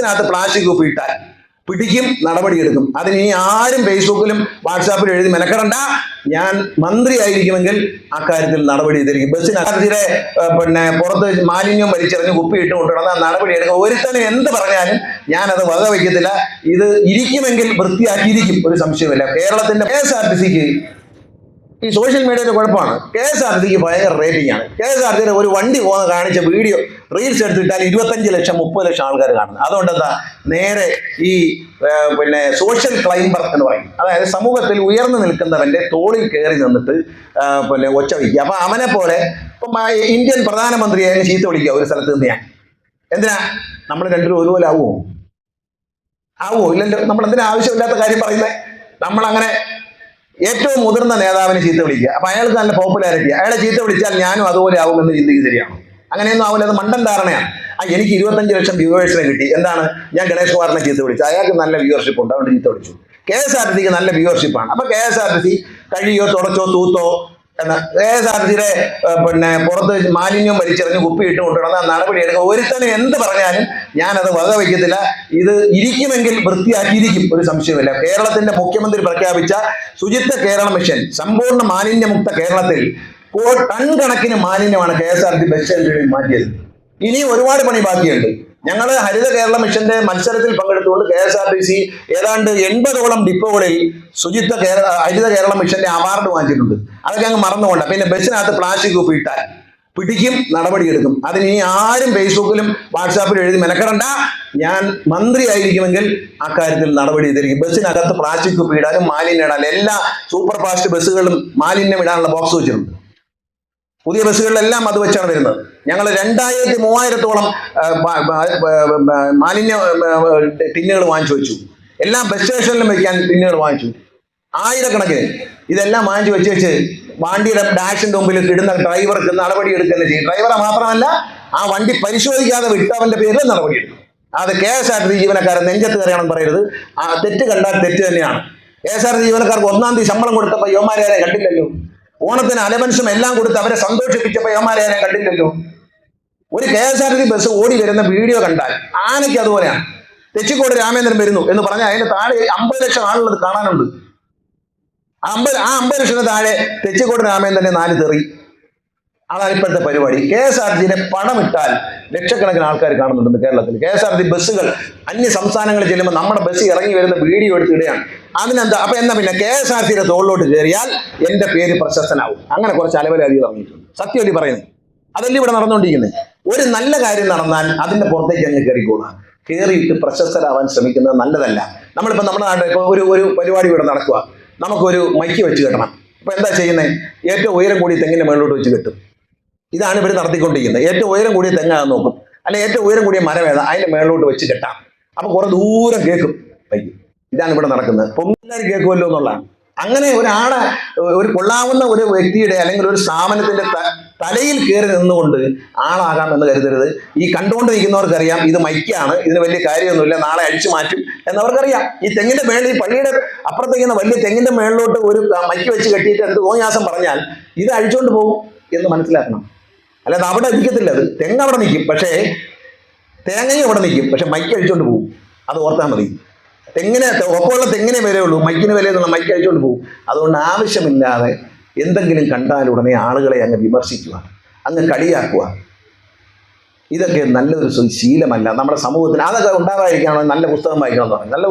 ബസ്സിനകത്ത് plastic കുപ്പി ഇട്ടാൽ പിടിക്കും നടപടിയെടുക്കും. അതിന് ഇനി ആരും ഫേസ്ബുക്കിലും വാട്സാപ്പിലും എഴുതി മെനക്കെടണ്ട. ഞാൻ മന്ത്രി ആയിരിക്കുമെങ്കിൽ അക്കാര്യത്തിൽ നടപടി എടുത്തിരിക്കും. ബസ്സിന് അതിരെ പിന്നെ പുറത്ത് മാലിന്യം വലിച്ചെറിഞ്ഞ് കുപ്പി ഇട്ട് കൊണ്ടുവന്ന നടപടി എടുക്കും. ഒരുത്തന് എന്ത് പറഞ്ഞാലും ഞാനത് വകവയ്ക്കത്തില്ല ഇത് ഇരിക്കുമെങ്കിൽ വൃത്തിയാക്കിയിരിക്കും. ഒരു സംശയമില്ല കേരളത്തിന്റെ കെ എസ് ആർ ടി സിക്ക് ഈ സോഷ്യൽ മീഡിയയുടെ കുഴപ്പമാണ്. കെ എസ് ആർ ടിക്ക് ഭയങ്കര റേറ്റിംഗ് ആണ്. കെ എസ് ആർ സിയുടെ ഒരു വണ്ടി പോകുന്ന കാണിച്ച വീഡിയോ റീൽസ് എടുത്തിട്ടാൽ ഇരുപത്തഞ്ച് ലക്ഷം മുപ്പത് ലക്ഷം ആൾക്കാർ കാണുന്നത്. അതുകൊണ്ട് എന്താ? നേരെ ഈ പിന്നെ സോഷ്യൽ ക്ലൈംബർ എന്ന് പറയും. അതായത് സമൂഹത്തിൽ ഉയർന്നു നിൽക്കുന്നവന്റെ തോളിൽ കയറി നിന്നിട്ട് പിന്നെ ഒച്ച വയ്ക്കുക. അപ്പൊ അവനെ പോലെ ഇപ്പം ഇന്ത്യൻ പ്രധാനമന്ത്രിയെ ചീത്ത വിളിക്കുക ഒരു സ്ഥലത്ത് നിന്ന് ഞാൻ. എന്തിനാ? നമ്മൾ രണ്ടുപേരും ഒരുപോലെ ആവുമോ ആവുമോ ഇല്ലല്ലോ. നമ്മൾ എന്തിനാ ആവശ്യമില്ലാത്ത കാര്യം പറയുന്നത് നമ്മളങ്ങനെ ഏറ്റവും മുതിർന്ന നേതാവിനെ ചീത്ത വിളിക്കുക. അപ്പൊ അയാൾക്ക് നല്ല പോപ്പുലാരിറ്റി അയാളെ ചീത്ത വിളിച്ചാൽ ഞാനും അതുപോലെ ആവുമെന്ന് ചിന്തിക്കുക ശരിയാണ്? അങ്ങനെയൊന്നും ആവില്ല അത് മണ്ടൻ ധാരണയാണ്. ആ എനിക്ക് ഇരുപത്തഞ്ച് ലക്ഷം വ്യൂവേഴ്സിനെ കിട്ടി. എന്താണ്? ഞാൻ ഗണേഷ് കുമാറിനെ ചീത്ത വിളിച്ചു. അയാൾക്ക് നല്ല വ്യൂവർഷിപ്പ് ഉണ്ട് അതുകൊണ്ട് ചീത്ത വിളിച്ചു. കെ എസ് ആർ ടി സിക്ക് നല്ല വ്യൂവർഷിപ്പാണ് അപ്പൊ K S R T C കഴിയോ തുടച്ചോ തൂത്തോ എന്ന കെ എസ് ആർ ടി സിയുടെ പിന്നെ പുറത്ത് മാലിന്യം വലിച്ചെറിഞ്ഞ് കുപ്പി ഇട്ട് കൊണ്ടുവന്ന നടപടി എടുക്കുക ഒരുത്തന് എന്ത് പറഞ്ഞാലും ഞാനത് വക വയ്ക്കത്തില്ല. ഇത് ഇരിക്കുമെങ്കിൽ വൃത്തിയാക്കിയിരിക്കും. ഒരു സംശയമില്ല കേരളത്തിന്റെ മുഖ്യമന്ത്രി പ്രഖ്യാപിച്ച ശുചിത്വ കേരള മിഷൻ സമ്പൂർണ മാലിന്യമുക്ത കേരളത്തിൽ ടൺ കണക്കിന് മാലിന്യമാണ് K S R T bus സ്റ്റാൻഡുകളിൽ മാറ്റിയത്. ഇനിയും ഒരുപാട് പണി ബാക്കിയുണ്ട്. ഞങ്ങൾ ഹരിത കേരള മിഷന്റെ മത്സരത്തിൽ പങ്കെടുത്തുകൊണ്ട് K S R T C ഏതാണ്ട് എൺപതോളം ഡിപ്പോകളിൽ ശുചിത്വ കേരള ഹരിത കേരള മിഷന്റെ അവാർഡ് വാങ്ങിച്ചിട്ടുണ്ട്. അതൊക്കെ അങ്ങ് മറന്നുകൊണ്ട് പിന്നെ ബസ്സിനകത്ത് പ്ലാസ്റ്റിക് ഉപ്പ് ഇട്ടാൽ പിടിക്കും നടപടിയെടുക്കും. അതിന് ഇനി ആരും ഫേസ്ബുക്കിലും വാട്സാപ്പിലും എഴുതി മെനക്കെടണ്ട. ഞാൻ മന്ത്രി ആയിരിക്കുമെങ്കിൽ അക്കാര്യത്തിൽ നടപടി ചെയ്തിരിക്കും ബസ്സിനകത്ത് പ്ലാസ്റ്റിക് കുപ്പി ഇടാനും മാലിന്യം ഇടാനും എല്ലാ സൂപ്പർ ഫാസ്റ്റ് ബസ്സുകളും മാലിന്യം ഇടാനുള്ള ബോക്സ് വെച്ചിട്ടുണ്ട്. പുതിയ ബസ്സുകളിലെല്ലാം അത് വെച്ചാണ് വരുന്നത്. ഞങ്ങൾ രണ്ടായിരത്തി മൂവായിരത്തോളം മാലിന്യ ടിന്നുകൾ വാങ്ങിച്ചു വെച്ചു. എല്ലാം ബസ് സ്റ്റേഷനിലും വയ്ക്കാൻ ടിന്നുകൾ വാങ്ങിച്ചു. ആയിരക്കണക്കിന്. ഇതെല്ലാം വാങ്ങി വെച്ച് വെച്ച് വണ്ടിയുടെ ഡാഷിന്റെ മുമ്പിൽ ഇടുന്ന ഡ്രൈവർക്ക് നടപടി എടുക്കുന്ന ചെയ്യും ഡ്രൈവറെ മാത്രമല്ല ആ വണ്ടി പരിശോധിക്കാതെ വിട്ട് അവന്റെ പേരിൽ നടപടിയെടുക്കും അത് കെ എസ് ആർ ടി ജീവനക്കാരൻ നെഞ്ചത്ത് കയറിയാണെന്ന് പറയരുത്. ആ തെറ്റ് കണ്ടാൽ തെറ്റ് തന്നെയാണ്. കെ എസ് ആർ ടി ജീവനക്കാർക്ക് ഒന്നാം തീയതി ശമ്പളം കൊടുത്തപ്പോൾ യോമാരെ കണ്ടില്ലല്ലോ? ഓണത്തിന് അലവൻസും എല്ലാം കൊടുത്ത് അവരെ സന്തോഷിപ്പിച്ചപ്പോൾ യോമാരെ കണ്ടില്ലല്ലോ? ഒരു K S R T bus ഓടി വരുന്ന വീഡിയോ കണ്ടാൽ ആനയ്ക്ക് അതുപോലെയാണ്. തെച്ചിക്കോട് രാമേന്ദ്രൻ വരുന്നു എന്ന് പറഞ്ഞാൽ അതിന്റെ താഴെ അമ്പത് ലക്ഷം ആളുള്ളത് കാണാനുണ്ട്. അമ്പത് ആ അമ്പത് ലക്ഷത്തിന് താഴെ തെച്ചിക്കോട് തന്നെ നാല് തെറി. അതാണ് ഇപ്പോഴത്തെ പരിപാടി. കെ എസ് ആർ ടിയുടെ പണമിട്ടാൽ ലക്ഷക്കണക്കിന് ആൾക്കാർ കാണുന്നുണ്ട് കേരളത്തിൽ. കെ എസ് ആർ ടി ബസ്സുകൾ അന്യ സംസ്ഥാനങ്ങളിൽ ചെല്ലുമ്പോൾ നമ്മുടെ ബസ് ഇറങ്ങി വരുന്ന വീഡിയോ എടുത്തിടുകയാണ് അതിനെന്താ? അപ്പൊ എന്നാ പിന്നെ കെ എസ് ആർ ടിയുടെ തോളിലോട്ട് കയറിയാൽ എന്റെ പേര് പ്രശസ്തനാവും. അങ്ങനെ കുറച്ച് അലവലാതി ഇറങ്ങിയിട്ടുണ്ട്. സത്യമല്ലി പറയുന്നു അതല്ലേ ഇവിടെ നടന്നുകൊണ്ടിരിക്കുന്നത്? ഒരു നല്ല കാര്യം നടന്നാൽ അതിന്റെ പുറത്തേക്ക് അങ്ങ് കയറിക്കോളാം. കയറിയിട്ട് പ്രശസ്തരാവാൻ ശ്രമിക്കുന്നത് നല്ലതല്ല. നമ്മളിപ്പോൾ നമ്മുടെ നാട്ടിൽ ഇപ്പോൾ ഒരു ഒരു പരിപാടി ഇവിടെ നടക്കുക നമുക്കൊരു മൈക്ക് വെച്ച് കെട്ടണം. അപ്പോൾ എന്താ ചെയ്യുന്നത് ഏറ്റവും ഉയരം കൂടി തെങ്ങിന്റെ മുകളിലോട്ട് വെച്ച് കെട്ടും. ഇതാണ് ഇവർ നടത്തിക്കൊണ്ടിരിക്കുന്നത്. ഏറ്റവും ഉയരം കൂടിയ തെങ്ങാന്ന് നോക്കും. അല്ലെ ഏറ്റവും ഉയരം കൂടിയ മരം ഏതാ? അതിന്റെ മേളിലോട്ട് വെച്ച് കെട്ടാം. അപ്പം കുറേ ദൂരം കേൾക്കും. മൈക്ക് ഇതാണ് ഇവിടെ നടക്കുന്നത്. പൊങ്ങാരും കേൾക്കുമല്ലോ എന്നുള്ളതാണ് അങ്ങനെ ഒരാളെ ഒരു കൊള്ളാവുന്ന ഒരു വ്യക്തിയുടെ അല്ലെങ്കിൽ ഒരു സ്ഥാപനത്തിന്റെ ത- തലയിൽ കയറി നിന്നുകൊണ്ട് ആളാകാം എന്ന് കരുതരുത്. ഈ കണ്ടുകൊണ്ട് നിൽക്കുന്നവർക്കറിയാം ഇത് മൈക്കാണ് ഇതിന് വലിയ കാര്യമൊന്നുമില്ല നാളെ അഴിച്ചു മാറ്റും എന്നവർക്കറിയാം. ഈ തെങ്ങിന്റെ മേളിൽ ഈ പള്ളിയുടെ അപ്പുറത്തേക്കുന്ന വലിയ തെങ്ങിന്റെ മേളിലോട്ട് ഒരു മൈക്ക് വെച്ച് കെട്ടിയിട്ട് എന്ത് തോന്നിയാസം പറഞ്ഞാൽ ഇത് അഴിച്ചുകൊണ്ട് പോകും എന്ന് മനസ്സിലാക്കണം. അല്ലാതെ അവിടെ നിൽക്കത്തില്ല അത്. തെങ്ങ് അവിടെ നിൽക്കും പക്ഷേ തേങ്ങയും അവിടെ നിൽക്കും പക്ഷെ മൈക്ക് അഴിച്ചുകൊണ്ട് പോകും. അത് ഓർത്താൽ മതി. തെങ്ങിനെ ഒപ്പമുള്ള തെങ്ങിനെ വിലയുള്ളൂ മൈക്കിന് വിലയെന്നുള്ള മൈക്ക് അഴിച്ചുകൊണ്ട് പോകും. അതുകൊണ്ട് ആവശ്യമില്ലാതെ എന്തെങ്കിലും കണ്ടാൽ ഉടനെ ആളുകളെ അങ്ങ് വിമർശിക്കുക അങ്ങ് കളിയാക്കുക. ഇതൊക്കെ നല്ലൊരു ശീലമല്ല. നമ്മുടെ സമൂഹത്തിന് അതൊക്കെ ഉണ്ടാകാതിരിക്കണമെങ്കിൽ നല്ല പുസ്തകം വായിക്കണം എന്ന് പറയും നല്ല